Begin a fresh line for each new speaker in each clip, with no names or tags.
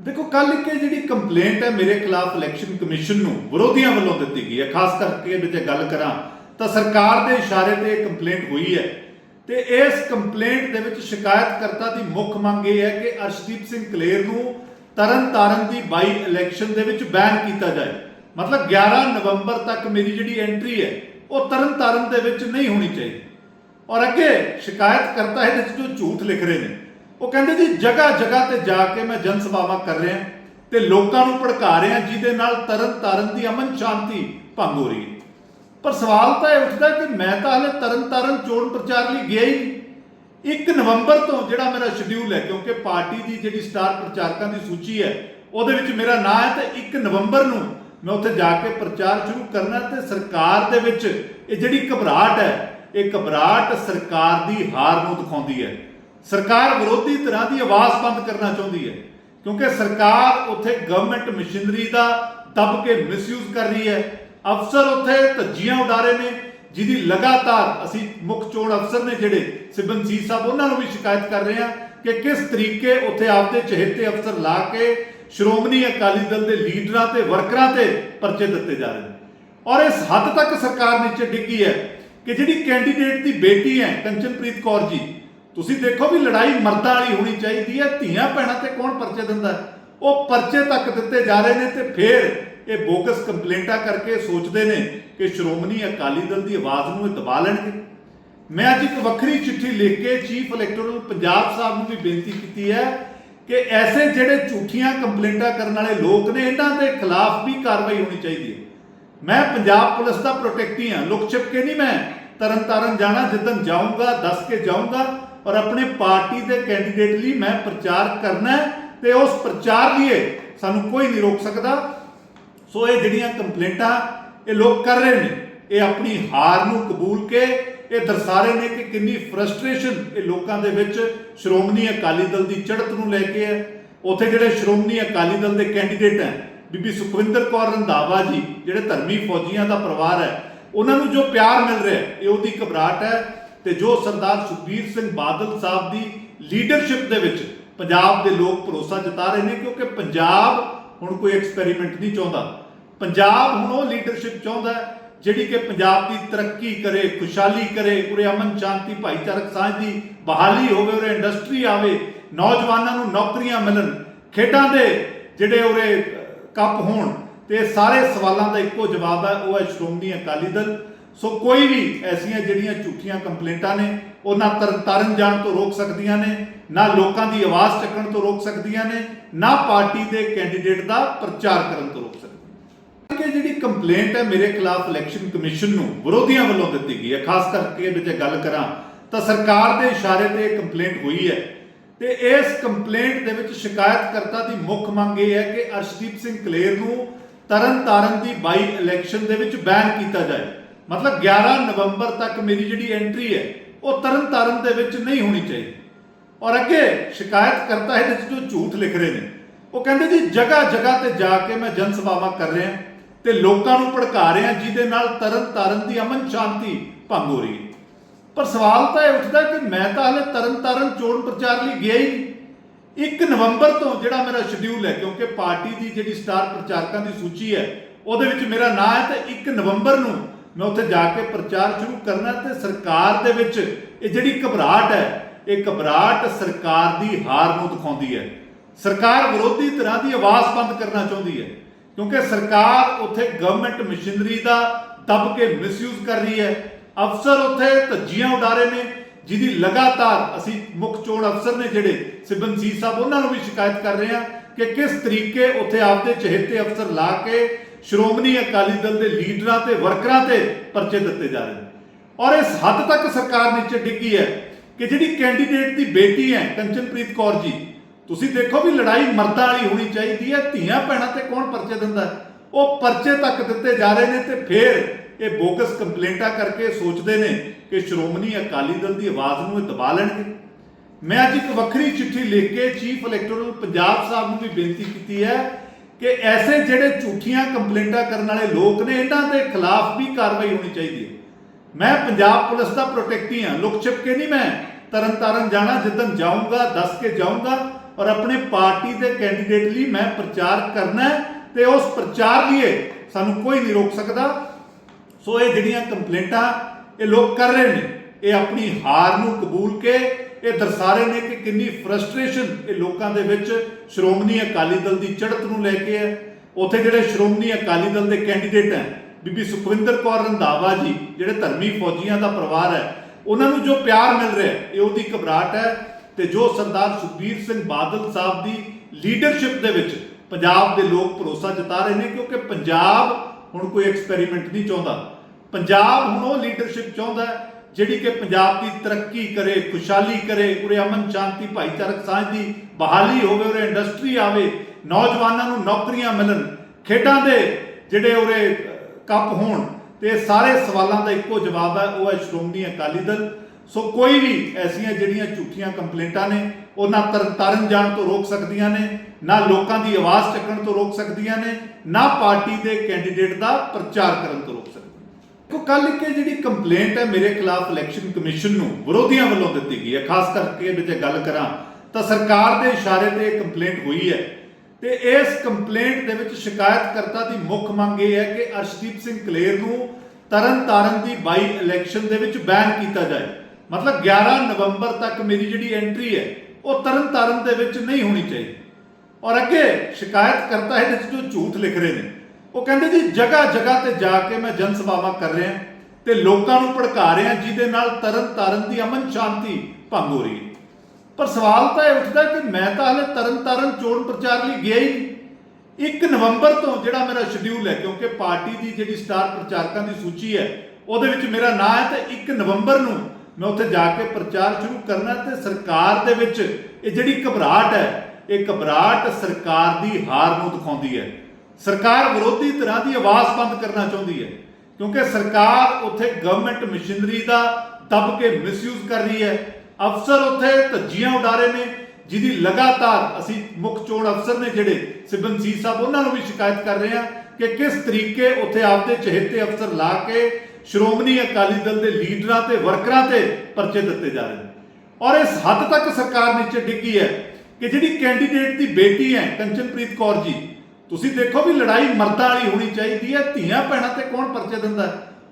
ਦੇਖੋ ਕੱਲ ਇੱਕ ਇਹ ਜਿਹੜੀ ਕੰਪਲੇਂਟ ਹੈ, ਮੇਰੇ ਖਿਲਾਫ ਇਲੈਕਸ਼ਨ ਕਮਿਸ਼ਨ ਨੂੰ ਵਿਰੋਧੀਆਂ ਵੱਲੋਂ ਦਿੱਤੀ ਗਈ ਹੈ। ਖਾਸ ਕਰਕੇ ਇਹਦੇ ਤੇ ਗੱਲ ਕਰਾਂ ਤਾਂ ਸਰਕਾਰ ਦੇ ਇਸ਼ਾਰੇ ਤੇ ਇਹ ਕੰਪਲੇਂਟ ਹੋਈ ਹੈ। ਤੇ ਇਸ ਕੰਪਲੇਂਟ ਦੇ ਵਿੱਚ ਸ਼ਿਕਾਇਤਕਰਤਾ ਦੀ ਮੁੱਖ ਮੰਗ ਇਹ ਹੈ ਕਿ ਅਰਸ਼ਦੀਪ ਸਿੰਘ ਕਲੇਰ ਨੂੰ ਤਰਨ ਤਾਰਨ ਦੀ ਬਾਈ ਇਲੈਕਸ਼ਨ ਦੇ ਵਿੱਚ ਬੈਨ ਕੀਤਾ ਜਾਏ। ਮਤਲਬ 11 ਨਵੰਬਰ ਤੱਕ ਮੇਰੀ ਜਿਹੜੀ ਐਂਟਰੀ ਹੈ, ਉਹ ਤਰਨ ਤਾਰਨ ਦੇ ਵਿੱਚ ਨਹੀਂ ਹੋਣੀ ਚਾਹੀਦੀ। ਔਰ ਅੱਗੇ ਸ਼ਿਕਾਇਤਕਰਤਾ ਇਹਦੇ ਹੈ ਵਿੱਚ ਜੋ ਝੂਠ ਲਿਖ ਰਹੇ ਨੇ ਉਹ ਕਹਿੰਦੇ ਜੀ, ਜਗ੍ਹਾ ਜਗ੍ਹਾ ਤੇ ਜਾ ਕੇ ਮੈਂ ਜਨ ਸਭਾਵਾਂ ਕਰ ਰਿਹਾ ਤੇ ਲੋਕਾਂ ਨੂੰ ਭੜਕਾ ਰਿਹਾ ਜਿਹਦੇ ਨਾਲ ਤਰਨ ਤਾਰਨ ਦੀ ਅਮਨ ਸ਼ਾਂਤੀ ਭੰਗ ਹੋ ਰਹੀ ਹੈ। ਪਰ ਸਵਾਲ ਤਾਂ ਇਹ ਉੱਠਦਾ ਕਿ ਮੈਂ ਤਾਂ ਹਲੇ ਤਰਨ ਤਾਰਨ ਚੋਣ ਪ੍ਰਚਾਰ ਲਈ ਗਿਆ ਹੀ ਨਹੀਂ। 1 ਨਵੰਬਰ ਤੋਂ ਜਿਹੜਾ ਮੇਰਾ ਸ਼ਡਿਊਲ ਹੈ, ਕਿਉਂਕਿ ਪਾਰਟੀ ਦੀ ਜਿਹੜੀ ਸਟਾਰ ਪ੍ਰਚਾਰਕਾਂ ਦੀ ਸੂਚੀ ਹੈ, ਉਹਦੇ ਵਿੱਚ ਮੇਰਾ ਨਾਂ ਹੈ ਤੇ 1 ਨਵੰਬਰ ਨੂੰ ਮੈਂ ਉੱਥੇ ਜਾ ਕੇ ਪ੍ਰਚਾਰ ਸ਼ੁਰੂ ਕਰਨਾ ਤੇ ਸਰਕਾਰ ਦੇ ਵਿੱਚ ਇਹ ਜਿਹੜੀ ਘਬਰਾਹਟ ਹੈ, ਇਹ ਘਬਰਾਹਟ ਸਰਕਾਰ ਦੀ ਹਾਰ ਨੂੰ ਦਿਖਾਉਂਦੀ ਹੈ। ਸਰਕਾਰ ਵਿਰੋਧੀ ਤਰ੍ਹਾਂ ਦੀ ਆਵਾਜ਼ ਬੰਦ ਕਰਨਾ ਚਾਹੁੰਦੀ ਹੈ, ਕਿਉਂਕਿ ਸਰਕਾਰ ਉੱਥੇ ਗਵਰਨਮੈਂਟ ਮਸ਼ੀਨਰੀ ਦਾ ਦਬ ਕੇ ਮਿਸਯੂਜ਼ ਕਰ ਰਹੀ ਹੈ। ਅਫਸਰ ਉੱਥੇ ਧੱਜੀਆਂ ਉਡਾ ਰਹੇ ਨੇ, ਜਿਹਦੀ ਲਗਾਤਾਰ ਅਸੀਂ ਮੁੱਖ ਚੋਣ ਅਫਸਰ ਨੇ ਜਿਹੜੇ ਸਿਬਨ ਸਾਹਿਬ, ਉਹਨਾਂ ਨੂੰ ਵੀ ਸ਼ਿਕਾਇਤ ਕਰ ਰਹੇ ਹਾਂ ਕਿ ਕਿਸ ਤਰੀਕੇ ਉੱਥੇ ਆਪਦੇ ਚਹੇਤੇ ਅਫਸਰ ਲਾ ਕੇ ਸ਼੍ਰੋਮਣੀ ਅਕਾਲੀ ਦਲ ਦੇ ਲੀਡਰਾਂ ਤੇ ਵਰਕਰਾਂ ਤੇ ਪਰਚੇ ਦਿੱਤੇ ਜਾ ਰਹੇ ਨੇ। ਔਰ ਇਸ ਹੱਦ ਤੱਕ ਸਰਕਾਰ ਨੀਚੇ ਡਿੱਗੀ ਹੈ ਕਿ ਜਿਹੜੀ ਕੈਂਡੀਡੇਟ ਦੀ ਬੇਟੀ ਹੈ, ਕੰਚਨਪ੍ਰੀਤ ਕੌਰ ਜੀ ਤੁਸੀਂ ਦੇਖੋ ਵੀ ਲੜਾਈ ਮਰਦਾਂ ਵਾਲੀ ਹੋਣੀ ਚਾਹੀਦੀ ਹੈ, ਧੀਆਂ ਭੈਣਾਂ ਤੇ ਕੌਣ ਪਰਚੇ ਦਿੰਦਾ? ਉਹ ਪਰਚੇ ਤੱਕ ਦਿੱਤੇ ਜਾ ਰਹੇ ਨੇ ਤੇ ਫਿਰ ਇਹ ਬੋਗਸ ਕੰਪਲੇਂਟਾਂ ਕਰਕੇ ਸੋਚਦੇ ਨੇ ਕਿ ਸ਼੍ਰੋਮਣੀ ਅਕਾਲੀ ਦਲ ਦੀ ਆਵਾਜ਼ ਨੂੰ ਇਹ ਦਬਾ ਲੈਣਗੇ। ਮੈਂ ਅੱਜ ਇੱਕ ਵੱਖਰੀ ਚਿੱਠੀ ਲਿਖ ਕੇ ਚੀਫ ਇਲੈਕਟੋਰਲ ਪੰਜਾਬ ਸਾਹਿਬ ਨੂੰ ਵੀ ਬੇਨਤੀ ਕੀਤੀ ਹੈ ਕਿ ਐਸੇ ਜਿਹੜੇ ਝੂਠੀਆਂ ਕੰਪਲੇਂਟਾਂ ਕਰਨ ਵਾਲੇ ਲੋਕ ਨੇ, ਇਹਨਾਂ ਦੇ ਖਿਲਾਫ ਵੀ ਕਾਰਵਾਈ ਹੋਣੀ ਚਾਹੀਦੀ ਹੈ। ਮੈਂ ਪੰਜਾਬ ਪੁਲਿਸ ਦਾ ਪ੍ਰੋਟੈਕਟੀ ਹਾਂ। ਲੁਕ ਛਿਪ ਕੇ ਨਹੀਂ ਮੈਂ ਤਰਨ ਤਾਰਨ ਜਾਣਾ ਜਿੱਦਨ ਜਾਊਂਗਾ, ਦੱਸ ਕੇ ਜਾਊਂਗਾ। ਔਰ ਆਪਣੇ ਪਾਰਟੀ ਦੇ ਕੈਂਡੀਡੇਟ ਲਈ ਮੈਂ ਪ੍ਰਚਾਰ ਕਰਨਾ ਹੈ ਤੇ ਉਸ ਪ੍ਰਚਾਰ ਲਈ ਸਾਨੂੰ ਕੋਈ ਨਹੀਂ ਰੋਕ ਸਕਦਾ। ਸੋ ਇਹ ਜਿਹੜੀਆਂ ਕੰਪਲੇਂਟਾਂ ਇਹ ਲੋਕ ਕਰ ਰਹੇ ਨੇ, ਇਹ ਆਪਣੀ ਹਾਰ ਨੂੰ ਕਬੂਲ ਕੇ ਇਹ ਦਰਸਾ ਰਹੇ ਨੇ ਕਿ ਕਿੰਨੀ ਫਰਸਟ੍ਰੇਸ਼ਨ ਇਹ ਲੋਕਾਂ ਦੇ ਵਿੱਚ ਸ਼੍ਰੋਮਣੀ ਅਕਾਲੀ ਦਲ ਦੀ ਚੜ੍ਹਤ ਨੂੰ ਲੈ ਕੇ ਹੈ। ਉੱਥੇ ਜਿਹੜੇ ਸ਼੍ਰੋਮਣੀ ਅਕਾਲੀ ਦਲ ਦੇ ਕੈਂਡੀਡੇਟ ਹੈ, ਬੀਬੀ ਸੁਖਵਿੰਦਰ ਕੌਰ ਰੰਧਾਵਾ ਜੀ, ਜਿਹੜੇ ਧਰਮੀ ਫੌਜੀਆਂ ਦਾ ਪਰਿਵਾਰ ਹੈ, ਉਹਨਾਂ ਨੂੰ ਜੋ ਪਿਆਰ ਮਿਲ ਰਿਹਾ ਹੈ ਇਹ ਉਹਦੀ ਘਬਰਾਹਟ ਹੈ। ਤੇ ਜੋ ਸਰਦਾਰ ਸੁਖਬੀਰ ਸਿੰਘ ਬਾਦਲ ਸਾਹਿਬ ਦੀ ਲੀਡਰਸ਼ਿਪ ਦੇ ਵਿੱਚ ਪੰਜਾਬ ਦੇ ਲੋਕ ਭਰੋਸਾ ਜਤਾ ਰਹੇ ਨੇ, ਕਿਉਂਕਿ ਪੰਜਾਬ ਹੁਣ ਕੋਈ ਐਕਸਪੈਰੀਮੈਂਟ ਨਹੀਂ ਚਾਹੁੰਦਾ। ਪੰਜਾਬ ਹੁਣ ਉਹ ਲੀਡਰਸ਼ਿਪ ਚਾਹੁੰਦਾ ਜਿਹੜੀ ਕਿ ਪੰਜਾਬ ਦੀ ਤਰੱਕੀ ਕਰੇ, ਖੁਸ਼ਹਾਲੀ ਕਰੇ, ਉਰੇ ਅਮਨ ਸ਼ਾਂਤੀ, ਭਾਈਚਾਰਕ ਸਾਂਝ ਦੀ ਬਹਾਲੀ ਹੋਵੇ, ਉਰੇ ਇੰਡਸਟਰੀ ਆਵੇ, ਨੌਜਵਾਨਾਂ ਨੂੰ ਨੌਕਰੀਆਂ ਮਿਲਣ, ਖੇਡਾਂ ਦੇ ਜਿਹੜੇ ਉਰੇ ਕੱਪ ਹੋਣ, ਤੇ ਇਹ ਸਾਰੇ ਸਵਾਲਾਂ ਦਾ ਇੱਕੋ ਜਵਾਬ ਹੈ, ਉਹ ਹੈ ਸ਼੍ਰੋਮਣੀ ਅਕਾਲੀ ਦਲ। ਸੋ ਕੋਈ ਵੀ ਐਸੀਆਂ ਜਿਹੜੀਆਂ ਝੂਠੀਆਂ ਕੰਪਲੇਂਟਾਂ ਨੇ, ਉਹ ਨਾ ਤਰਨ ਤਾਰਨ ਜਾਣ ਤੋਂ ਰੋਕ ਸਕਦੀਆਂ ਨੇ, ਨਾ ਲੋਕਾਂ ਦੀ ਆਵਾਜ਼ ਚੱਕਣ ਤੋਂ ਰੋਕ ਸਕਦੀਆਂ ਨੇ, ਨਾ ਪਾਰਟੀ ਦੇ ਕੈਂਡੀਡੇਟ ਦਾ ਪ੍ਰਚਾਰ ਕਰਨ ਤੋਂ ਰੋਕ ਸਕਦੀਆਂ ਕਿ ਜਿਹੜੀ ਕੰਪਲੇਂਟ ਹੈ ਮੇਰੇ ਖਿਲਾਫ ਇਲੈਕਸ਼ਨ ਕਮਿਸ਼ਨ ਨੂੰ ਵਿਰੋਧੀਆਂ ਵੱਲੋਂ ਦਿੱਤੀ ਗਈ ਹੈ, ਖਾਸ ਕਰਕੇ ਜੇ ਗੱਲ ਕਰਾਂ, ਤਾਂ ਸਰਕਾਰ ਦੇ ਇਸ਼ਾਰੇ ਤੇ ਇਹ ਕੰਪਲੇਂਟ ਹੋਈ ਹੈ। ਤੇ ਇਸ ਕੰਪਲੇਂਟ ਦੇ ਵਿੱਚ ਸ਼ਿਕਾਇਤਕਰਤਾ ਦੀ ਮੁੱਖ ਮੰਗ ਇਹ ਹੈ ਕਿ ਅਰਸ਼ਦੀਪ ਸਿੰਘ ਕਲੇਰ ਨੂੰ ਤਰਨਤਾਰਨ ਦੀ ਬਾਈ ਇਲੈਕਸ਼ਨ ਦੇ ਵਿੱਚ ਬੈਨ ਕੀਤਾ ਜਾਏ। ਮਤਲਬ 11 ਨਵੰਬਰ ਤੱਕ ਮੇਰੀ ਜਿਹੜੀ ਐਂਟਰੀ ਹੈ, ਉਹ ਤਰਨ ਤਾਰਨ ਦੇ ਵਿੱਚ ਨਹੀਂ ਹੋਣੀ ਚਾਹੀਦੀ। ਔਰ ਅੱਗੇ ਸ਼ਿਕਾਇਤ ਕਰਤਾ ਹੈ ਵਿੱਚ ਜੋ ਝੂਠ ਲਿਖ ਰਹੇ ਨੇ, ਉਹ ਕਹਿੰਦੇ ਜੀ ਜਗ੍ਹਾ ਜਗ੍ਹਾ ਤੇ ਜਾ ਕੇ ਮੈਂ ਜਨ ਸਭਾਵਾਂ ਕਰ ਰਿਹਾ ਤੇ ਲੋਕਾਂ ਨੂੰ ਭੜਕਾ ਰਿਹਾ ਜਿਹਦੇ ਨਾਲ ਤਰਨ ਤਾਰਨ ਦੀ ਅਮਨ ਸ਼ਾਂਤੀ ਭੰਗ ਹੋ ਰਹੀ ਹੈ। ਪਰ ਸਵਾਲ ਤਾਂ ਇਹ ਉੱਠਦਾ ਕਿ ਮੈਂ ਤਾਂ ਹਲੇ ਤਰਨ ਤਾਰਨ ਚੋਣ ਪ੍ਰਚਾਰ ਲਈ ਗਿਆ ਹੀ ਨਹੀਂ। 1 ਨਵੰਬਰ ਤੋਂ ਜਿਹੜਾ ਮੇਰਾ ਸ਼ਡਿਊਲ ਹੈ, ਕਿਉਂਕਿ ਪਾਰਟੀ ਦੀ ਜਿਹੜੀ ਸਟਾਰ ਪ੍ਰਚਾਰਕਾਂ ਦੀ ਸੂਚੀ ਹੈ, ਉਹਦੇ ਵਿੱਚ ਮੇਰਾ ਨਾਂ ਹੈ ਤੇ 1 ਨਵੰਬਰ ਨੂੰ ਮੈਂ ਉੱਥੇ ਜਾ ਕੇ ਪ੍ਰਚਾਰ ਸ਼ੁਰੂ ਕਰਨਾ ਤੇ ਸਰਕਾਰ ਦੇ ਵਿੱਚ ਇਹ ਜਿਹੜੀ ਘਬਰਾਹਟ ਹੈ, ਇਹ ਘਬਰਾਹਟ ਸਰਕਾਰ ਦੀ ਹਾਰ ਨੂੰ ਦਿਖਾਉਂਦੀ ਹੈ। ਸਰਕਾਰ ਵਿਰੋਧੀ ਤਰ੍ਹਾਂ ਦੀ ਆਵਾਜ਼ ਬੰਦ ਕਰਨਾ ਚਾਹੁੰਦੀ ਹੈ, ਕਿਉਂਕਿ ਸਰਕਾਰ ਉੱਥੇ ਗਵਰਨਮੈਂਟ ਮਸ਼ੀਨਰੀ ਦਾ ਦਬ ਕੇ ਮਿਸਯੂਜ਼ ਕਰ ਰਹੀ ਹੈ। ਅਫਸਰ ਉੱਥੇ ਧੱਜੀਆਂ ਉਡਾ ਰਹੇ ਨੇ, ਜਿਹਦੀ ਲਗਾਤਾਰ ਅਸੀਂ ਮੁੱਖ ਚੋਣ ਅਫਸਰ ਨੇ ਜਿਹੜੇ ਸਿਬਨ ਸਾਹਿਬ, ਉਹਨਾਂ ਨੂੰ ਵੀ ਸ਼ਿਕਾਇਤ ਕਰ ਰਹੇ ਹਾਂ ਕਿ ਕਿਸ ਤਰੀਕੇ ਉੱਥੇ ਆਪਦੇ ਚਹੇਤੇ ਅਫਸਰ ਲਾ ਕੇ ਸ਼੍ਰੋਮਣੀ ਅਕਾਲੀ ਦਲ ਦੇ ਲੀਡਰਾਂ ਤੇ ਵਰਕਰਾਂ ਤੇ ਪਰਚੇ ਦਿੱਤੇ ਜਾ ਰਹੇ ਨੇ। ਔਰ ਇਸ ਹੱਦ ਤੱਕ ਸਰਕਾਰ ਨੀਚੇ ਡਿੱਗੀ ਹੈ ਕਿ ਜਿਹੜੀ ਕੈਂਡੀਡੇਟ ਦੀ ਬੇਟੀ ਹੈ, ਕੰਚਨਪ੍ਰੀਤ ਕੌਰ ਜੀ, ਤੁਸੀਂ ਦੇਖੋ ਵੀ ਲੜਾਈ ਮਰਦਾਂ ਵਾਲੀ ਹੋਣੀ ਚਾਹੀਦੀ ਹੈ, ਧੀਆਂ ਭੈਣਾਂ ਤੇ ਕੌਣ ਪਰਚੇ ਦਿੰਦਾ ਉਹ ਪਰਚੇ ਤੱਕ ਦਿੱਤੇ ਜਾ ਰਹੇ ਨੇ ਤੇ ਫਿਰ ਇਹ ਬੋਗਸ ਕੰਪਲੇਂਟਾਂ ਕਰਕੇ ਸੋਚਦੇ ਨੇ ਕਿ ਸ਼੍ਰੋਮਣੀ ਅਕਾਲੀ ਦਲ ਦੀ ਆਵਾਜ਼ ਨੂੰ ਇਹ ਦਬਾ ਲੈਣਗੇ। ਮੈਂ ਅੱਜ ਇੱਕ ਵੱਖਰੀ ਚਿੱਠੀ ਲਿਖ ਕੇ ਚੀਫ ਇਲੈਕਟੋਰਲ ਪੰਜਾਬ ਸਾਹਿਬ ਨੂੰ ਵੀ ਬੇਨਤੀ ਕੀਤੀ ਹੈ ਕਿ ਐਸੇ ਜਿਹੜੇ ਝੂਠੀਆਂ ਕੰਪਲੇਂਟਾਂ ਕਰਨ ਵਾਲੇ ਲੋਕ ਨੇ, ਇਹਨਾਂ ਦੇ ਖਿਲਾਫ ਵੀ ਕਾਰਵਾਈ ਹੋਣੀ ਚਾਹੀਦੀ ਹੈ। ਮੈਂ ਪੰਜਾਬ ਪੁਲਿਸ ਦਾ ਪ੍ਰੋਟੈਕਟੀ ਹਾਂ, ਲੁਕ ਛਿਪ ਕੇ ਨਹੀਂ ਮੈਂ ਤਰਨ ਤਾਰਨ ਜਾਣਾ ਜਿੱਦਨ ਜਾਊਂਗਾ, ਦੱਸ ਕੇ ਜਾਊਂਗਾ ਔਰ ਆਪਣੇ ਪਾਰਟੀ ਦੇ ਕੈਂਡੀਡੇਟ ਲਈ ਮੈਂ ਪ੍ਰਚਾਰ ਕਰਨਾ ਹੈ ਤੇ ਉਸ ਪ੍ਰਚਾਰ ਲਈ ਸਾਨੂੰ ਕੋਈ ਨਹੀਂ ਰੋਕ ਸਕਦਾ। ਸੋ ਇਹ ਜਿਹੜੀਆਂ ਕੰਪਲੇਂਟਾਂ ਇਹ ਲੋਕ ਕਰ ਰਹੇ ਨੇ ਇਹ ਆਪਣੀ ਹਾਰ ਨੂੰ ਕਬੂਲ ਕੇ ਇਹ ਦਰਸਾ ਰਹੇ ਨੇ ਕਿ ਕਿੰਨੀ ਫਰਸਟ੍ਰੇਸ਼ਨ ਇਹ ਲੋਕਾਂ ਦੇ ਵਿੱਚ ਸ਼੍ਰੋਮਣੀ ਅਕਾਲੀ ਦਲ ਦੀ ਚੜ੍ਹਤ ਨੂੰ ਲੈ ਕੇ ਹੈ। ਉੱਥੇ ਜਿਹੜੇ ਸ਼੍ਰੋਮਣੀ ਅਕਾਲੀ ਦਲ ਦੇ ਕੈਂਡੀਡੇਟ ਹੈ ਬੀਬੀ ਸੁਖਵਿੰਦਰ ਕੌਰ ਰੰਧਾਵਾ ਜੀ ਜਿਹੜੇ ਧਰਮੀ ਫੌਜੀਆਂ ਦਾ ਪਰਿਵਾਰ ਹੈ ਉਹਨਾਂ ਨੂੰ ਜੋ ਪਿਆਰ ਮਿਲ ਰਿਹਾ ਹੈ, ਇਹ ਉਹਦੀ ਘਬਰਾਹਟ ਹੈ ਤੇ ਜੋ ਸਰਦਾਰ ਸੁਖਬੀਰ ਸਿੰਘ ਬਾਦਲ ਸਾਹਿਬ ਦੀ ਲੀਡਰਸ਼ਿਪ ਦੇ ਵਿੱਚ ਪੰਜਾਬ ਦੇ ਲੋਕ ਭਰੋਸਾ ਜਤਾ ਰਹੇ ਨੇ ਕਿਉਂਕਿ ਪੰਜਾਬ ਹੁਣ ਕੋਈ ਐਕਸਪੈਰੀਮੈਂਟ ਨਹੀਂ ਚਾਹੁੰਦਾ। ਪੰਜਾਬ ਹੁਣ ਉਹ ਲੀਡਰਸ਼ਿਪ ਚਾਹੁੰਦਾ ਜਿਹੜੀ ਕਿ ਪੰਜਾਬ ਦੀ ਤਰੱਕੀ ਕਰੇ, ਖੁਸ਼ਹਾਲੀ ਕਰੇ, ਉਰੇ ਅਮਨ ਸ਼ਾਂਤੀ, ਭਾਈਚਾਰਕ ਸਾਂਝ ਦੀ ਬਹਾਲੀ ਹੋਵੇ, ਉਰੇ ਇੰਡਸਟਰੀ ਆਵੇ, ਨੌਜਵਾਨਾਂ ਨੂੰ ਨੌਕਰੀਆਂ ਮਿਲਣ, ਖੇਡਾਂ ਦੇ ਜਿਹੜੇ ਉਰੇ ਕੱਪ ਹੋਣ, ਤੇ ਇਹ ਸਾਰੇ ਸਵਾਲਾਂ ਦਾ ਇੱਕੋ ਜਵਾਬ ਹੈ, ਉਹ ਹੈ ਸ਼੍ਰੋਮਣੀ ਅਕਾਲੀ ਦਲ। ਸੋ ਕੋਈ ਵੀ ਐਸੀਆਂ ਜਿਹੜੀਆਂ ਝੂਠੀਆਂ ਕੰਪਲੇਂਟਾਂ ਨੇ, ਉਹ ਨਾ ਤਰਨ ਤਾਰਨ ਜਾਣ ਤੋਂ ਰੋਕ ਸਕਦੀਆਂ ਨੇ, ਨਾ ਲੋਕਾਂ ਦੀ ਆਵਾਜ਼ ਚੱਕਣ ਤੋਂ ਰੋਕ ਸਕਦੀਆਂ ਨੇ, ਨਾ ਪਾਰਟੀ ਦੇ ਕੈਂਡੀਡੇਟ ਦਾ ਪ੍ਰਚਾਰ ਕਰਨ ਤੋਂ ਰੋਕ ਸਕਦੀਆਂ ਦੇਖੋ ਕੱਲ ਇੱਕ ਇਹ ਜਿਹੜੀ ਕੰਪਲੇਂਟ ਹੈ ਮੇਰੇ ਖਿਲਾਫ ਇਲੈਕਸ਼ਨ ਕਮਿਸ਼ਨ ਨੂੰ ਵਿਰੋਧੀਆਂ ਵੱਲੋਂ ਦਿੱਤੀ ਗਈ ਹੈ, ਖਾਸ ਕਰਕੇ ਇਹਦੇ ਤੇ ਗੱਲ ਕਰਾਂ, ਤਾਂ ਸਰਕਾਰ ਦੇ ਇਸ਼ਾਰੇ ਤੇ ਇਹ ਕੰਪਲੇਂਟ ਹੋਈ ਹੈ। ਤੇ ਇਸ ਕੰਪਲੇਂਟ ਦੇ ਵਿੱਚ ਸ਼ਿਕਾਇਤਕਰਤਾ ਦੀ ਮੁੱਖ ਮੰਗ ਇਹ ਹੈ ਕਿ ਅਰਸ਼ਦੀਪ ਸਿੰਘ ਕਲੇਰ ਨੂੰ ਤਰਨ ਤਾਰਨ ਦੀ ਬਾਈ ਇਲੈਕਸ਼ਨ ਦੇ ਵਿੱਚ ਬੈਨ ਕੀਤਾ ਜਾਏ। ਮਤਲਬ 11 ਨਵੰਬਰ ਤੱਕ ਮੇਰੀ ਜਿਹੜੀ ਐਂਟਰੀ ਹੈ, ਉਹ ਤਰਨ ਤਾਰਨ ਦੇ ਵਿੱਚ ਨਹੀਂ ਹੋਣੀ ਚਾਹੀਦੀ। ਔਰ ਅੱਗੇ ਸ਼ਿਕਾਇਤਕਰਤਾ ਇਹਦੇ ਹੈ ਵਿੱਚ ਜੋ ਝੂਠ ਲਿਖ ਰਹੇ ਨੇ ਉਹ ਕਹਿੰਦੇ ਜੀ, ਜਗ੍ਹਾ ਜਗ੍ਹਾ ਤੇ ਜਾ ਕੇ ਮੈਂ ਜਨ ਸਭਾਵਾਂ ਕਰ ਰਿਹਾ ਤੇ ਲੋਕਾਂ ਨੂੰ ਭੜਕਾ ਰਿਹਾ, ਜਿਹਦੇ ਨਾਲ ਤਰਨ ਤਾਰਨ ਦੀ ਅਮਨ ਸ਼ਾਂਤੀ ਭੰਗ ਹੋ ਰਹੀ ਹੈ। ਪਰ ਸਵਾਲ ਤਾਂ ਇਹ ਉੱਠਦਾ ਕਿ ਮੈਂ ਤਾਂ ਹਲੇ ਤਰਨ ਤਾਰਨ ਚੋਣ ਪ੍ਰਚਾਰ ਲਈ ਗਿਆ ਹੀ ਨਹੀਂ। 1 ਨਵੰਬਰ ਤੋਂ ਜਿਹੜਾ ਮੇਰਾ ਸ਼ਡਿਊਲ ਹੈ, ਕਿਉਂਕਿ ਪਾਰਟੀ ਦੀ ਜਿਹੜੀ ਸਟਾਰ ਪ੍ਰਚਾਰਕਾਂ ਦੀ ਸੂਚੀ ਹੈ, ਉਹਦੇ ਵਿੱਚ ਮੇਰਾ ਨਾਮ ਹੈ ਤੇ 1 ਨਵੰਬਰ ਨੂੰ ਮੈਂ ਉੱਥੇ ਜਾ ਕੇ ਪ੍ਰਚਾਰ ਸ਼ੁਰੂ ਕਰਨਾ ਤੇ ਸਰਕਾਰ ਦੇ ਵਿੱਚ ਇਹ ਜਿਹੜੀ ਘਬਰਾਹਟ ਹੈ, ਇਹ ਘਬਰਾਹਟ ਸਰਕਾਰ ਦੀ ਹਾਰ ਨੂੰ ਦਿਖਾਉਂਦੀ ਹੈ। ਸਰਕਾਰ ਵਿਰੋਧੀ ਧਿਰਾਂ ਦੀ ਆਵਾਜ਼ ਬੰਦ ਕਰਨਾ ਚਾਹੁੰਦੀ ਹੈ, ਕਿਉਂਕਿ ਸਰਕਾਰ ਉੱਥੇ ਗਵਰਨਮੈਂਟ ਮਸ਼ੀਨਰੀ ਦਾ ਦੱਬ ਕੇ ਮਿਸਯੂਜ਼ ਕਰ ਰਹੀ ਹੈ। ਅਫਸਰ ਉੱਥੇ ਧੱਜੀਆਂ ਉਡਾ ਰਹੇ ਨੇ, ਜਿਹਦੀ ਲਗਾਤਾਰ ਅਸੀਂ ਮੁੱਖ ਚੋਣ ਅਫਸਰ ਨੇ ਜਿਹੜੇ ਸਿਬਨ ਸੀ ਸਾਹਿਬ, ਉਹਨਾਂ ਨੂੰ ਵੀ ਸ਼ਿਕਾਇਤ ਕਰ ਰਹੇ ਹਾਂ ਕਿ ਕਿਸ ਤਰੀਕੇ ਉੱਥੇ ਆਪਦੇ ਚਹੇਤੇ ਅਫਸਰ ਲਾ ਕੇ ਸ਼੍ਰੋਮਣੀ ਅਕਾਲੀ ਦਲ ਦੇ ਲੀਡਰਾਂ ਤੇ ਵਰਕਰਾਂ ਤੇ ਪਰਚੇ ਦਿੱਤੇ ਜਾ ਰਹੇ ਨੇ। ਔਰ ਇਸ ਹੱਦ ਤੱਕ ਸਰਕਾਰ ਨੀਚੇ ਡਿੱਗੀ ਹੈ ਕਿ ਜਿਹੜੀ ਕੈਂਡੀਡੇਟ ਦੀ ਬੇਟੀ ਹੈ, ਕੰਚਨਪ੍ਰੀਤ ਕੌਰ ਜੀ ਤੁਸੀਂ ਦੇਖੋ ਵੀ ਲੜਾਈ ਮਰਦਾਂ ਵਾਲੀ ਹੋਣੀ ਚਾਹੀਦੀ ਹੈ, ਧੀਆਂ ਭੈਣਾਂ ਤੇ ਕੌਣ ਪਰਚੇ ਦਿੰਦਾ?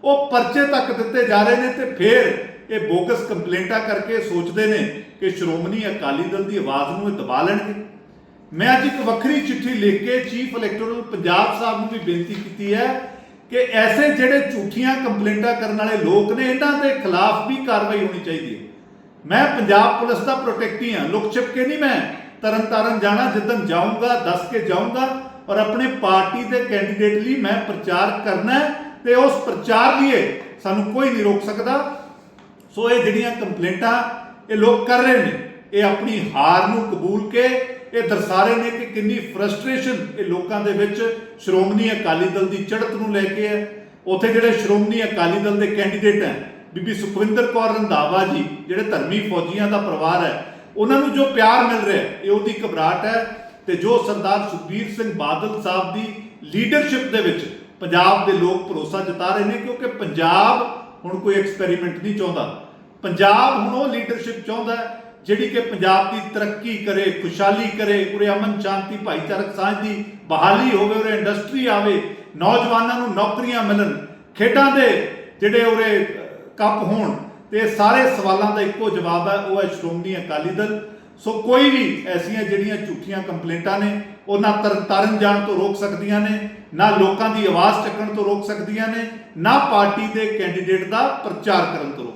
ਉਹ ਪਰਚੇ ਤੱਕ ਦਿੱਤੇ ਜਾ ਰਹੇ ਨੇ ਤੇ ਫਿਰ ਇਹ ਬੋਗਸ ਕੰਪਲੇਂਟਾਂ ਕਰਕੇ ਸੋਚਦੇ ਨੇ ਕਿ ਸ਼੍ਰੋਮਣੀ ਅਕਾਲੀ ਦਲ ਦੀ ਆਵਾਜ਼ ਨੂੰ ਇਹ ਦਬਾ ਲੈਣਗੇ। ਮੈਂ ਅੱਜ ਇੱਕ ਵੱਖਰੀ ਚਿੱਠੀ ਲਿਖ ਕੇ ਚੀਫ ਇਲੈਕਟੋਰਲ ਪੰਜਾਬ ਸਾਹਿਬ ਨੂੰ ਵੀ ਬੇਨਤੀ ਕੀਤੀ ਹੈ ਕਿ ਐਸੇ ਜਿਹੜੇ ਝੂਠੀਆਂ ਕੰਪਲੇਂਟਾਂ ਕਰਨ ਵਾਲੇ ਲੋਕ ਨੇ, ਇਹਨਾਂ ਦੇ ਖਿਲਾਫ ਵੀ ਕਾਰਵਾਈ ਹੋਣੀ ਚਾਹੀਦੀ ਹੈ। ਮੈਂ ਪੰਜਾਬ ਪੁਲਿਸ ਦਾ ਪ੍ਰੋਟੈਕਟੀ ਹਾਂ। ਲੁਕ ਛਿਪ ਕੇ ਨਹੀਂ ਮੈਂ ਤਰਨ ਤਾਰਨ ਜਾਣਾ ਜਿੱਦਨ ਜਾਊਂਗਾ, ਦੱਸ ਕੇ ਜਾਊਂਗਾ ਔਰ ਆਪਣੇ ਪਾਰਟੀ ਦੇ ਕੈਂਡੀਡੇਟ ਲਈ ਮੈਂ ਪ੍ਰਚਾਰ ਕਰਨਾ ਹੈ ਤੇ ਉਸ ਪ੍ਰਚਾਰ ਲਈ ਸਾਨੂੰ ਕੋਈ ਨਹੀਂ ਰੋਕ ਸਕਦਾ। ਸੋ ਇਹ ਜਿਹੜੀਆਂ ਕੰਪਲੇਂਟਾਂ ਇਹ ਲੋਕ ਕਰ ਰਹੇ ਨੇ ਇਹ ਆਪਣੀ ਹਾਰ ਨੂੰ ਕਬੂਲ ਕੇ ਇਹ ਦਰਸਾ ਰਹੇ ਨੇ ਕਿ ਕਿੰਨੀ ਫਰਸਟ੍ਰੇਸ਼ਨ ਇਹ ਲੋਕਾਂ ਦੇ ਵਿੱਚ ਸ਼੍ਰੋਮਣੀ ਅਕਾਲੀ ਦਲ ਦੀ ਚੜ੍ਹਤ ਨੂੰ ਲੈ ਕੇ ਹੈ। ਉੱਥੇ ਜਿਹੜੇ ਸ਼੍ਰੋਮਣੀ ਅਕਾਲੀ ਦਲ ਦੇ ਕੈਂਡੀਡੇਟ ਹੈ ਬੀਬੀ ਸੁਖਵਿੰਦਰ ਕੌਰ ਰੰਧਾਵਾ ਜੀ ਜਿਹੜੇ ਧਰਮੀ ਫੌਜੀਆਂ ਦਾ ਪਰਿਵਾਰ ਹੈ ਉਹਨਾਂ ਨੂੰ ਜੋ ਪਿਆਰ ਮਿਲ ਰਿਹਾ ਹੈ, ਇਹ ਉਹਦੀ ਘਬਰਾਹਟ ਹੈ। ਤੇ ਜੋ ਸਰਦਾਰ ਸੁਖਬੀਰ ਸਿੰਘ ਬਾਦਲ ਸਾਹਿਬ ਦੀ ਲੀਡਰਸ਼ਿਪ ਦੇ ਵਿੱਚ ਪੰਜਾਬ ਦੇ ਲੋਕ ਭਰੋਸਾ ਜਤਾ ਰਹੇ ਨੇ, ਕਿਉਂਕਿ ਪੰਜਾਬ ਹੁਣ ਕੋਈ ਐਕਸਪੈਰੀਮੈਂਟ ਨਹੀਂ ਚਾਹੁੰਦਾ। ਪੰਜਾਬ ਹੁਣ ਉਹ ਲੀਡਰਸ਼ਿਪ ਚਾਹੁੰਦਾ ਜਿਹੜੀ ਕਿ ਪੰਜਾਬ ਦੀ ਤਰੱਕੀ ਕਰੇ, ਖੁਸ਼ਹਾਲੀ ਕਰੇ, ਉਰੇ ਅਮਨ ਸ਼ਾਂਤੀ, ਭਾਈਚਾਰਕ ਸਾਂਝ ਦੀ ਬਹਾਲੀ ਹੋਵੇ, ਉਰੇ ਇੰਡਸਟਰੀ ਆਵੇ, ਨੌਜਵਾਨਾਂ ਨੂੰ ਨੌਕਰੀਆਂ ਮਿਲਣ, ਖੇਡਾਂ ਦੇ ਜਿਹੜੇ ਉਰੇ ਕੱਪ ਹੋਣ, ਤੇ ਇਹ ਸਾਰੇ ਸਵਾਲਾਂ ਦਾ ਇੱਕੋ ਜਵਾਬ ਹੈ, ਉਹ ਹੈ ਸ਼੍ਰੋਮਣੀ ਅਕਾਲੀ ਦਲ। ਸੋ ਕੋਈ ਵੀ ਐਸੀਆਂ ਜਿਹੜੀਆਂ ਝੂਠੀਆਂ ਕੰਪਲੇਂਟਾਂ ਨੇ, ਉਹ ਨਾ ਤਰਨ ਤਾਰਨ ਜਾਣ ਤੋਂ ਰੋਕ ਸਕਦੀਆਂ ਨੇ, ਨਾ ਲੋਕਾਂ ਦੀ ਆਵਾਜ਼ ਚੱਕਣ ਤੋਂ ਰੋਕ ਸਕਦੀਆਂ ਨੇ, ਨਾ ਪਾਰਟੀ ਦੇ ਕੈਂਡੀਡੇਟ ਦਾ ਪ੍ਰਚਾਰ ਕਰਨ ਤੋਂ